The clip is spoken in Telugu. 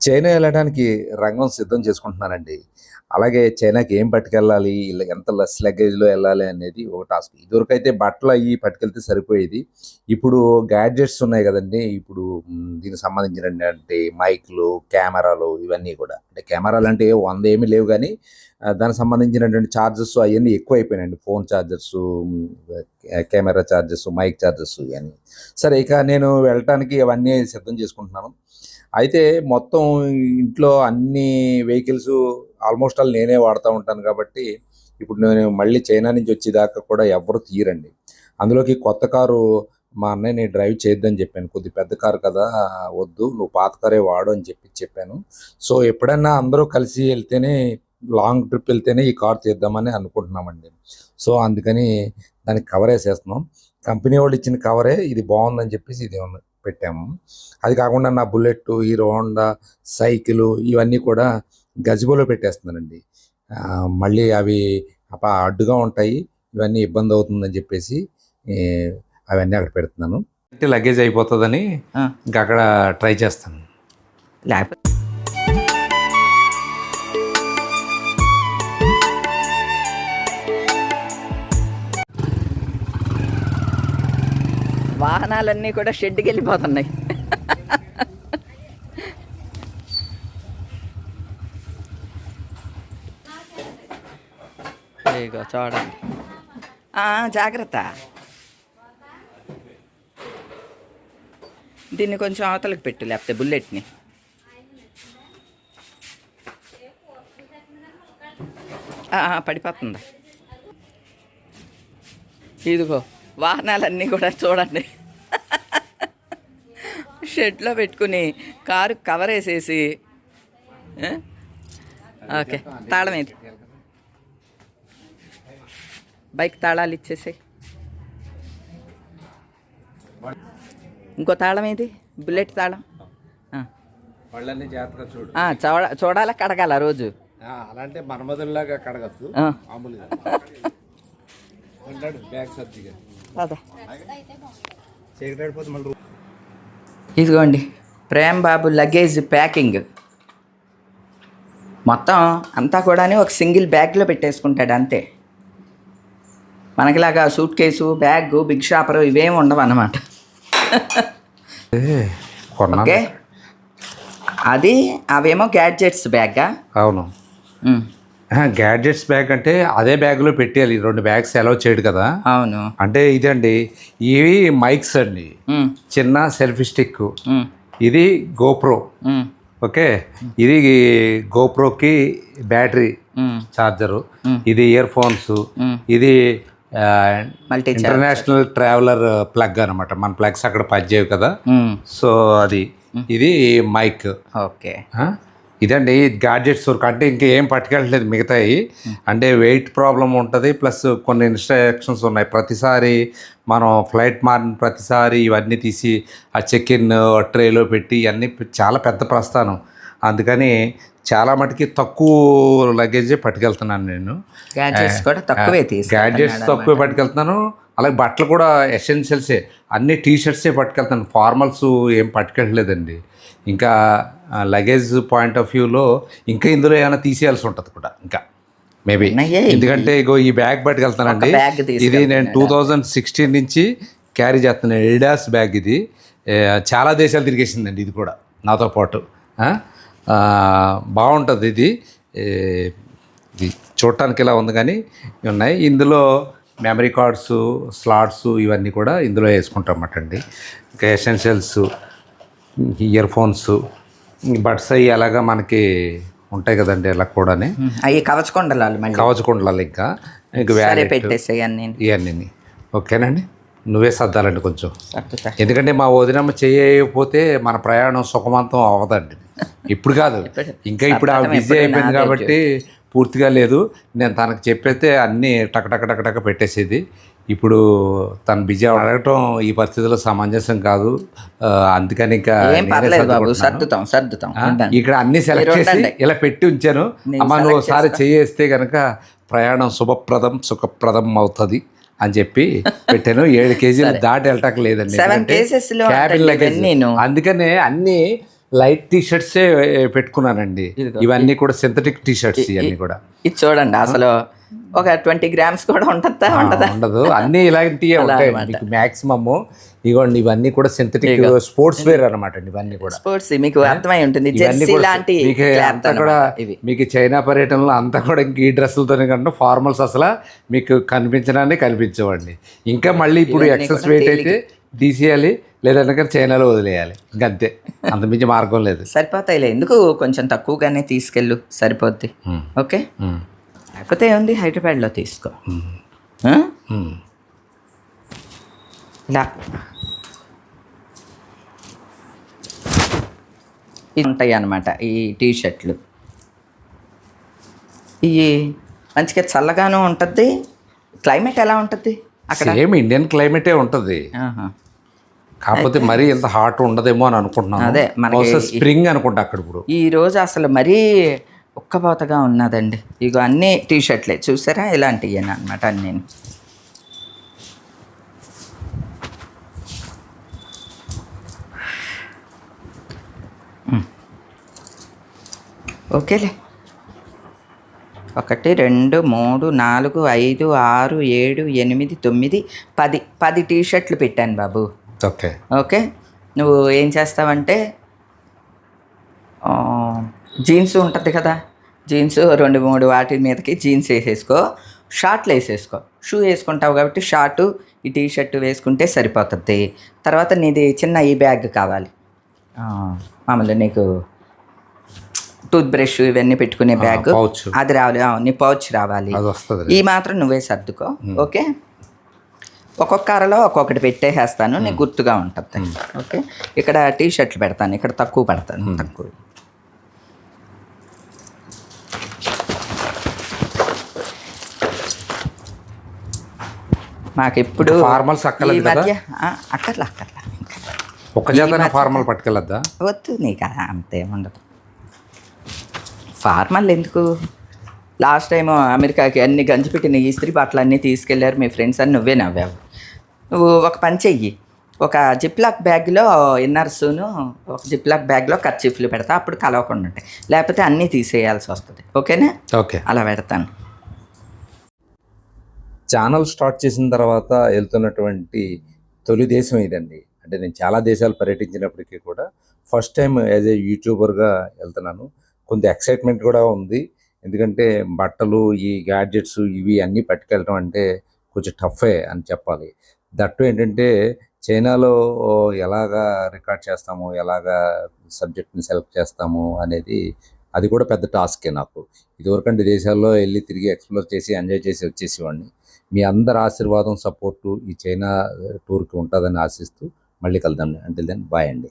చైనా వెళ్ళడానికి రంగం సిద్ధం చేసుకుంటున్నానండి. అలాగే చైనాకి ఏం పట్టుకెళ్ళాలి? ఎంత లెస్ లగేజ్‌లో వెళ్ళాలి అనేది ఒక టాస్క్. ఇదివరకు అయితే బట్టలు అవి పట్టుకెళ్తే సరిపోయేది. ఇప్పుడు గ్యాడ్జెట్స్ ఉన్నాయి కదండి ఇప్పుడు దీనికి సంబంధించిన అంటే మైక్‌లు, కెమెరాలు ఇవన్నీ కూడా అంటే కెమెరాలు అంటే వంద ఏమీ లేవు కానీ దానికి సంబంధించినటువంటి చార్జెస్ ఎక్కువ అయిపోయినాయండి phone charges camera charges, mic charges ఇవన్నీ సరే ఇక నేను వెళ్ళటానికి అవన్నీ సిద్ధం చేసుకుంటున్నాను. అయితే మొత్తం ఇంట్లో అన్ని వెహికల్స్ ఆల్‌మోస్ట్ ఆల్ నేనే వాడతా ఉంటాను కాబట్టి ఇప్పుడు నేను మళ్ళీ చైనా నుంచి వచ్చేదాకా కూడా ఎవ్వరు తీయరండి. అందులోకి కొత్త కారు మా అన్నయ్యని డ్రైవ్ చేయొద్దని చెప్పాను కొద్ది పెద్ద కారు కదా! వద్దు నువ్వు పాత కారే వాడు అని చెప్పి చెప్పాను. సో, ఎప్పుడన్నా అందరూ కలిసి వెళ్తేనే లాంగ్ ట్రిప్ వెళ్తేనే ఈ కార్ తీద్దామని అనుకుంటున్నామండి. సో, అందుకని దానికి కవరేసేస్తున్నాం. కంపెనీ వాళ్ళు ఇచ్చిన కవరే ఇది బాగుందని చెప్పేసి ఇది ఉన్న పెట్టాము. అది కాకుండా నా బుల్లెట్టు, హీరో హోండా, సైకిలు ఇవన్నీ కూడా గజిబోలో పెట్టేస్తున్నానండి. మళ్ళీ అవి అప అడ్డుగా ఉంటాయి. ఇవన్నీ ఇబ్బందవుతుందని జెప్పేసి ఈ అవన్నీ అక్కడ పెడుతున్నాను. లగేజ్ అయిపోతదని! ఇంక అక్కడ ట్రై చేస్తాను. లేకపోతే వాహనాలన్నీ కూడా షెడ్‌కి వెళ్ళిపోతున్నాయి. చూడండి. జాగ్రత్త. దీన్ని కొంచెం అవతలకి పెట్టు లేకపోతే బుల్లెట్‌ని. పడిపోతుంది. ఇదిగో వాహనాలన్నీ కూడా చూడండి. షెడ్‌లో పెట్టుకుని కారు కవరేసేసి ఆ! ఓకే. తాళం ఏది? బైక్ తాళాలు ఇచ్చేసేయి. ఇంకో తాళం ఏది? బుల్లెట్ తాళం. చూడు. చూడాలా కడగాల రోజు. ఆ! అలా అంటే మన్మధుల్లాగా. మామూలుగా. బ్యాగ్ సర్దిగా. చీకటైపోతే మళ్ళీ ఇదిగోండి ప్రేమ్ బాబు లగేజ్ ప్యాకింగ్. మొత్తం అంతా కూడా ఒక సింగిల్ బ్యాగ్లో పెట్టేసుకుంటాడు అంతే. మనకిలాగా suitcase bag big shopper ఇవేం ఉండవు అన్నమాట. ఓకే. అది అవేమో గ్యాడ్జెట్స్ బ్యాగా. అవును. గ్యాడ్జెట్స్ బ్యాగ్ అంటే అదే బ్యాగ్లో పెట్టేయాలి. రెండు బ్యాగ్స్ అలౌ చేయడు కదా. అవును. అంటే ఇదండి ఇవి మైక్స్ అండి. చిన్న సెల్ఫీ స్టిక్ ఇది గోప్రో ఓకే? ఇది గోప్రోకి బ్యాటరీ చార్జరు. ఇది ఇయర్ ఫోన్స్. ఇది మల్టీ ఇంటర్నేషనల్ ట్రావెలర్ ప్లగ్ అనమాట మన ప్లగ్స్ అక్కడ పనిచేయవు కదా. సో అది. ఇది మైక్ ఓకే? ఇదండి గాడ్జెట్స్ వరకు. అంటే ఇంకేం పట్టుకెళ్ళట్లేదు మిగతాయి. అంటే వెయిట్ ప్రాబ్లం ఉంటుంది ప్లస్ కొన్ని ఇన్స్ట్రక్షన్స్ ఉన్నాయి. ప్రతిసారి మనం ఫ్లైట్ మారిన ప్రతిసారి ఇవన్నీ తీసి ఆ చెక్ ఇన్ ట్రేలో పెట్టి ఇవన్నీ చాలా పెద్ద ప్రస్థానం. అందుకని చాలా మటుకి తక్కువ లగేజే పట్టుకెళ్తున్నాను నేను. గ్యాడ్జెట్స్ కూడా తక్కువే గ్యాడ్జెట్స్ తక్కువే పట్టుకెళ్తున్నాను. అలాగే బట్టలు కూడా ఎసెన్షియల్సే అన్ని టీ షర్ట్సే పట్టుకెళ్తాను. ఫార్మల్స్ ఏం పట్టుకెళ్ళలేదండి. ఇంకా లగేజ్ పాయింట్ ఆఫ్ వ్యూలో ఇంకా ఇందులో ఏమైనా తీసేయాల్సి ఉంటుంది కూడా. ఇంకా మేబీ. ఎందుకంటే ఇగో ఈ బ్యాగ్ పట్టుకెళ్తానండి. ఇది నేను? టూ థౌజండ్ సిక్స్టీన్ నుంచి క్యారీ చేస్తున్నాను ఎల్డాస్ బ్యాగ్ ఇది. చాలా దేశాలు తిరిగేసిందండి ఇది కూడా నాతో పాటు. బాగుంటుంది ఇది. ఇది చూడటానికి ఇలా ఉంది కానీ ఉన్నాయి. ఇందులో మెమరీ కార్డ్స్ స్లాట్స్ ఇవన్నీ కూడా ఇందులో వేసుకుంటామట అండి ఇంకా ఎసెన్షియల్స్ ఇయర్ ఫోన్స్ బడ్స్ అవి అలాగా మనకి ఉంటాయి కదండి ఇలా కూడానే. అవి కవచకొండలాలు మళ్ళీ. కవచకుండలాలు ఇంకా. ఇంకా వ్యాలెట్ పెట్టేసాయి అన్ని. ఇవన్నీ ఓకేనండి? నువ్వే సర్దాలండి కొంచెం. ఎందుకంటే మా వదినమ్మ చేయకపోతే మన ప్రయాణం సుఖవంతం అవ్వదండి. ఇప్పుడు కాదు. ఇంకా ఇప్పుడు బిజీ అయిపోయింది కాబట్టి పూర్తిగా లేదు. నేను తనకు చెప్పేస్తే అన్నీ టక టక పెట్టేసేది. ఇప్పుడు తను బిజీ అడగటం ఈ పరిస్థితిలో సమంజసం కాదు. అందుకని ఇంకా. సర్దుతాం సర్దుతాం. ఇక్కడ అన్ని సెలెక్ట్ చేసి. ఇలా పెట్టి ఉంచాను. అమ్మ నువ్వు ఒకసారి చేస్తే. కనుక ప్రయాణం శుభప్రదం సుఖప్రదం అవుతుంది అని చెప్పి పెట్టాను. ఏడు కేజీలు దాటి వెళ్ళటానికి లేదండి. అందుకనే అన్ని లైట్ టీ షర్ట్సే పెట్టుకున్నానండి. ఇవన్నీ కూడా సింథటిక్ టీ షర్ట్స్ ఇవన్నీ కూడా. ఇది చూడండి అసలు ఒక ట్వంటీ గ్రామ్స్ కూడా ఉంటుందా? ఆ, ఉండదా ఉండదు. అన్ని ఇలాంటివే ఉంటాయి. మీకు మాక్సిమమ్ ఇగోండి ఇవన్నీ కూడా సింథటిక్ స్పోర్ట్స్ వేర్ అనమాట ఇవన్నీ కూడా. స్పోర్ట్స్ మీకు అర్థమై ఉంటుంది. జెర్సీ లాంటి మీకు అంతా కూడా మీకు చైనా పర్యటనలో అంతా కూడా ఇంక ఈ డ్రెస్సులతోనే కంటే ఫార్మల్స్ అసలు మీకు కనిపించడాన్ని కనిపించవండి. ఇంకా మళ్ళీ ఇప్పుడు ఎక్సెస్ వెయిట్ అయితే తీసేయాలి లేదంటే చైనాలో వదిలేయాలి. ఇంకంతే. అంతమించి మార్గం లేదు. సరిపోతాయిలే. ఎందుకు? కొంచెం తక్కువగానే తీసుకెళ్ళు. సరిపోద్ది. ఓకే? లేకపోతే ఏముంది? హైదరాబాద్లో తీసుకో. ఇలా ఉంటాయి అన్నమాట ఈ టీ షర్ట్లు ఇవి మంచిగా చల్లగాను ఉంటుంది క్లైమేట్ ఎలా ఉంటుంది సేమ్ ఇండియన్ క్లైమేటే ఉంటుంది. కాకపోతే మరీ ఇంత హాట్ ఉండదేమో అని అనుకుంటున్నాను అదే, మనకి స్ప్రింగ్ అనుకుంటా అక్కడ ఇప్పుడు. ఈ రోజు అసలు మరీ ఒక్కబోతగా ఉన్నదండి. ఇగో అన్ని టీ షర్ట్లే చూసారా ఇలాంటివి అనమాట అన్నీ. ఓకేలే. ఒకటి రెండు మూడు నాలుగు ఐదు ఆరు ఏడు ఎనిమిది తొమ్మిది పది. పది టీ షర్ట్లు పెట్టాను బాబు. ఓకే. ఓకే? నువ్వు ఏం చేస్తావంటే జీన్స్ ఉంటుంది కదా జీన్స్ రెండు మూడు వాటి మీదకి జీన్స్ వేసేసుకో షార్ట్లు వేసేసుకో. షూ వేసుకుంటావు కాబట్టి షార్టు ఈ టీ షర్ట్ వేసుకుంటే సరిపోతుంది. తర్వాత నీది చిన్న ఈ బ్యాగ్ కావాలి. మామూలు నీకు టూత్ బ్రష్ ఇవన్నీ పెట్టుకునే బ్యాగ్. అది రావాలి. ఆ, నీ పౌచ్ రావాలి. ఈ మాత్రం నువ్వే సర్దుకో ఓకే? ఒక్కొక్క అరలో ఒక్కొక్కటి పెట్టేసేస్తాను నీకు గుర్తుగా ఉంటుంది ఓకే? ఇక్కడ టీ షర్ట్లు పెడతాను ఇక్కడ తక్కువ పెడతాను తక్కువ. మాకు ఎప్పుడు ఫార్మల్స్ అక్కర్లేదు ఆ, అక్కర్లా అక్కర్లా ఒక జాతర ఫార్మల్ పట్టుకెళ్ళద్దా? వద్దు నీకు అంతే ఉండదు ఫార్మల్ ఎందుకు లాస్ట్ టైం అమెరికాకి అన్ని గంజిపెట్టిన ఇస్త్రీ బట్టలు అన్నీ తీసుకెళ్ళారు మీ ఫ్రెండ్స్ అని నువ్వే నవ్వావు. నువ్వు ఒక పని చెయ్యి. ఒక జిప్లాక్ బ్యాగ్లో ఇన్నర్సును ఒక జిప్లాక్ బ్యాగ్లో కర్చీఫ్లు పెడతా అప్పుడు కలవకుండా ఉంటాయి. లేకపోతే అన్నీ తీసేయాల్సి వస్తుంది. ఓకేనా? ఓకే. అలా పెడతాను. ఛానల్ స్టార్ట్ చేసిన తర్వాత వెళ్తున్నటువంటి తొలి దేశం ఇదండి. అంటే నేను చాలా దేశాలు పర్యటించినప్పటికీ కూడా ఫస్ట్ టైం యాజ్ ఏ యూట్యూబర్గా వెళ్తున్నాను. కొంత ఎక్సైట్మెంట్ కూడా ఉంది. ఎందుకంటే బట్టలు ఈ గ్యాడ్జెట్స్ ఇవి అన్నీ పట్టుకెళ్ళడం అంటే కొంచెం టఫే అని చెప్పాలి. దట్టు ఏంటంటే చైనాలో ఎలాగా రికార్డ్ చేస్తాము ఎలాగా సబ్జెక్ట్ని సెలెక్ట్ చేస్తాము అనేది అది కూడా పెద్ద టాస్కే నాకు. ఇదివరకంటే దేశాల్లో వెళ్ళి తిరిగి ఎక్స్ప్లోర్ చేసి ఎంజాయ్ చేసి వచ్చేసేవాడిని. మీ అందరి ఆశీర్వాదం సపోర్టు ఈ చైనా టూర్కి ఉంటుందని ఆశిస్తూ మళ్ళీ కలుద్దాం. అంటే దెన్ బాయ్ అండి.